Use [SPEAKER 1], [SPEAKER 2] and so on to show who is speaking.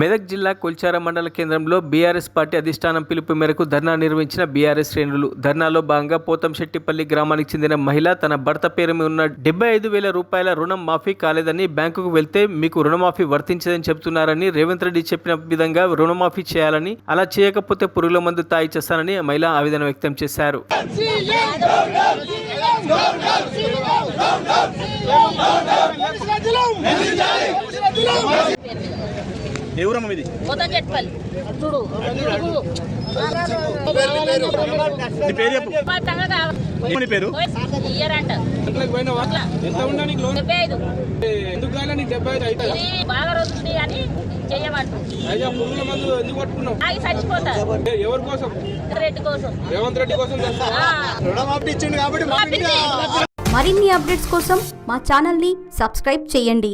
[SPEAKER 1] మెదక్ జిల్లా కొల్చార మండల కేంద్రంలో బీఆర్ఎస్ పార్టీ అధిష్టానం పిలుపు మేరకు ధర్నా నిర్వహించిన బీఆర్ఎస్ శ్రేణులు. ధర్నాలో భాగంగా పోతంశెట్టిపల్లి గ్రామానికి చెందిన మహిళ తన భర్త పేరు మీద ఉన్న డెబ్బై ఐదు వేల రూపాయల రుణం మాఫీ కాలేదని బ్యాంకుకు వెళ్తే మీకు రుణమాఫీ వర్తించదని చెబుతున్నారని రేవంత్ రెడ్డి చెప్పిన విధంగా రుణమాఫీ చేయాలని అలా చేయకపోతే పురుగుల మందు తాయి చేస్తానని మహిళ ఆవేదన వ్యక్తం చేశారు.
[SPEAKER 2] చెప్పాలి చూడు
[SPEAKER 3] నీ పేరు చెప్పు. నీ పేరు?
[SPEAKER 2] ఇయ్యరంట
[SPEAKER 4] ఎంత ఉండడానికి లోన్?
[SPEAKER 2] డెబ్బై ఐదు.
[SPEAKER 4] ఎందుకు కాలే నీకు డెబ్బై ఐదు అవుతుంది
[SPEAKER 2] ఇది బాగా రోజుంది అని చెయ్యమంటు.
[SPEAKER 4] అయ్యా పురుగుల మందు ఎందుకు పట్టుకున్నావు
[SPEAKER 2] ఆగి చచ్చిపోతా.
[SPEAKER 4] ఏ, ఎవరి కోసం? రేవంత్ రెడ్డి.
[SPEAKER 5] మరిన్ని అప్డేట్స్ కోసం మా ఛానల్ని సబ్స్క్రైబ్ చేయండి.